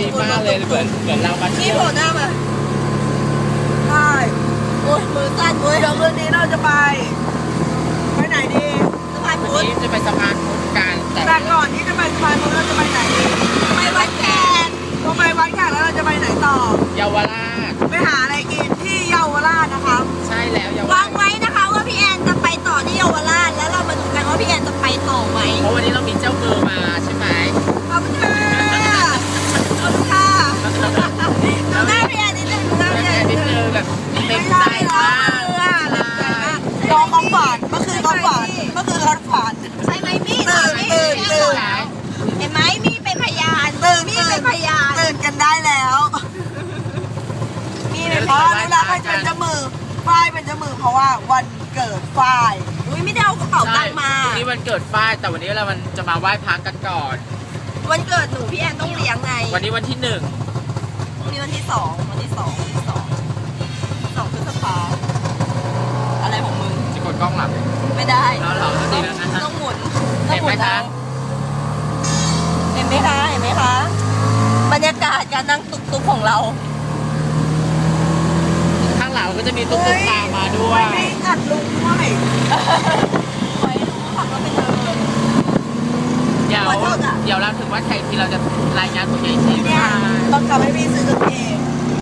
ดีมากเลยเหมือนเหมือนเรามานี่เที่ยวโผล่หน้ามาใช่โอ้ยมือสั้นเว้ยเดี๋ยวคืนนี้เราจะไป ไปไหนดีสะพานวันพุทธนี้จะไปสะพานพุทธกันแต่แต่ก่อนที่จะไปสะพาน ว่าวันเกิดฝ้ายอุ้ยไม่ได้เอากระเป๋าตังค์มา วันนี้วันเกิดฝ้ายแต่วันนี้เรามันจะมาไหว้พระกันก่อน วันเกิดหนูพี่แอนต้องเลี้ยงไงวันนี้วันที่หนึ่งพรุ่งนี้วันที่สองวันที่สองวันที่สองสองพฤษภาอะไรของมึงจะกดกล้องหลับ ไม่ได้เราเราเราดีแล้วนะฮะ ต้องหมุนเห็นไหมคะเห็นไหมคะเห็นไหมคะบรรยากาศการนั่งตุกตุกๆของเราข้างหลังก็ จะมีตุ๊กตุ๊กตามมาด้วยไม่อัดลุงด้วยไว้รู้ขับรถไปเลยเดี๋ยวขอโทษอะเดี๋ยวเราถึงวัดไข่ทีเราจะรายงานคุณยายทีเนี่ยว่าต้องทำให้พี่ซื้อกางเกง